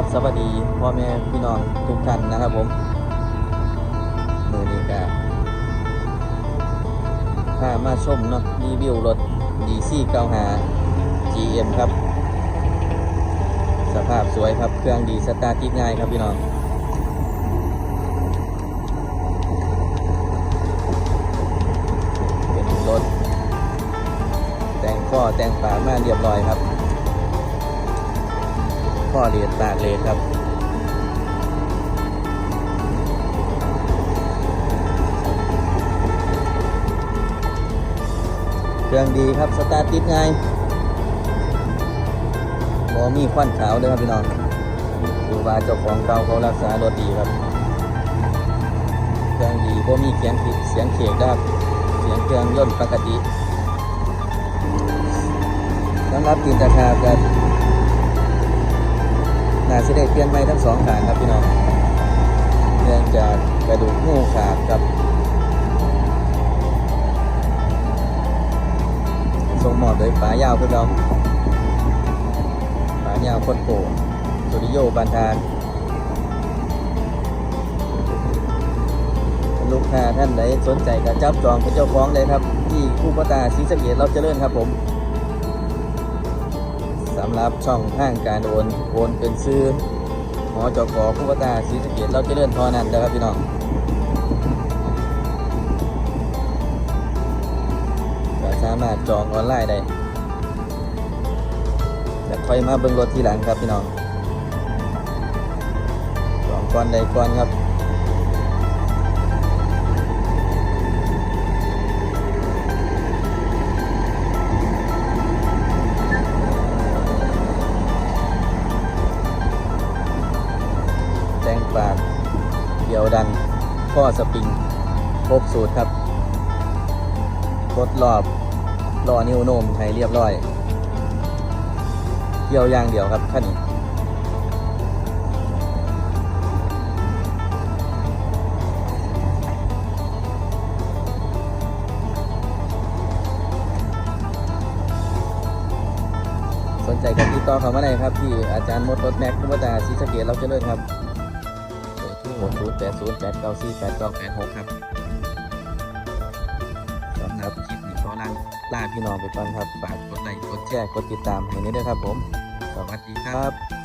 บสวัสดีพ่อแม่พี่น้องทุกท่านนะครับผมมือนี้ก็พามาชมเนาะรีวิวรถ DC 95 GM ครับ สภาพสวยครับ เครื่องดีสตาร์ทติดง่ายครับพี่น้องเป็นรถแต่งข้อแต่งฝามาเรียบร้อยครับ ข้อเลดปากเลดครับเครื่องดีครับสตาร์ทติดง่ายบอมีควันขาวเลยครับพี่น้องดูว่าเจ้าของเก่าเขารักษารถดีครับเครื่องดีบ่มีเสียงผิดเสียงเขกนะครับเสียงเครื่องยนต์ปกติสำหรับตีนตะขาบกัน น่าจะได้เปลี่ยนใหม่ทั้งสองขางครับพี่น้องเนื่องจากกระดูกหูขาดครับทรงหมอดโดยฝายาวพื่อนเราฝายาวโคตรโกสุริโยบานทานลูกค้าท่านใดสนใจก็จับจองเป็นเจ้าของเลยครับ ที่คู่ปตาศรีสะเกดเราเจริญครับผม สำหรับช่องทางการโอนโอนเป็นซื้อหอจกคู่ปตาศรีสะเกดเราจะเจริญเทอนั้นนะครับพี่น้องก็สามารถจองออนไลน์ได้แต่ค่อยมาเบิ่งรถทีหลังครับพี่น้องจองก่อนใดก่อนครับ แตงปากเดี่ยวดันข้อสปริง ครบสูตรครับทดรอบรอนิ้วโน้มให้เรียบร้อยเกี่ยวย่างเดียวครับขั้นนี้สนใจกันติดต่อเขามาได้ครับ ที่อาจารย์มดรถแม็กคุณวัตาศรีสเกดเราเจริญครับ นย์แปดศูนย์แปดเก้าสี่แปดเก้าแปดหกครับสำหรับคลิปนี้ก็ลาลาพี่น้องไปก่อนครับ ฝากกดไลค์ กดแชร์ กดติดตามให้นี้ด้วยครับผม สวัสดีครับ